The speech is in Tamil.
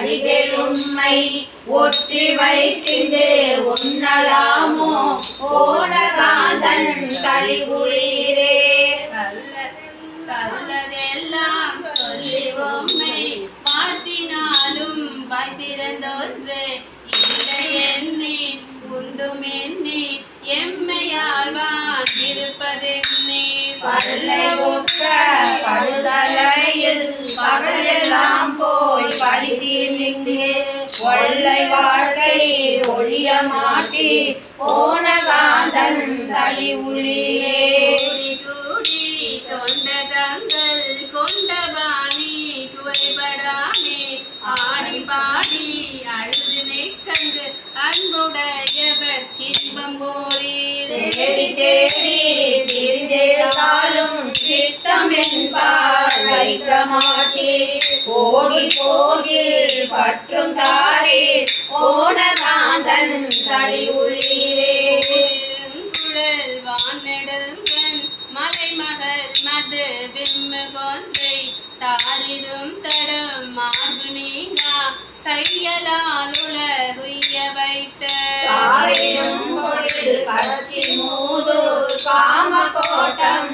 அடிகள் உண்மை ஒற்றி வைத்திந்து உண்ணலாமோ ஓடகாந்தன் தளிகுளீரே கல்ல கல்லதெல்லாம் சொல்லி உம்மை வாழ்த்தினாலும் வைத்திருந்தொன்று. இல்லை எண்ணி உண்டும் எண்ணி எம்மையால் வாழ்ந்திருப்பதென்னே பல்லை ஒக்க படுதலையில் பகலெல்லாம் போய் பரிதீர்ந்தே ஒல்லை வாழ்க்கை ஒழிய மாட்டி. ஓனகாந்தன் தளி உளியே கூடி கூடி தொண்ட தங்கள் கொண்டபாணி குறைபடாமே ஆடி பாடி அழுதினை கண்டு அன்புடையவர் கின்பம் போரீர் தேடி தேடி திரிந்தேதாலும் சித்தம் என்பார் வைக்க மாட்டே. ஓடி போகில் தளி உளிரே குழல் வானெடுங்கன் மலைமகள் மது விம்மு கொன்றை தாரிதும் தடம் மார்பு நீங்கா. தையலால் உலகுய வைத்த தாரினும் பொழில் கரத்தி மூது காம கோட்டம்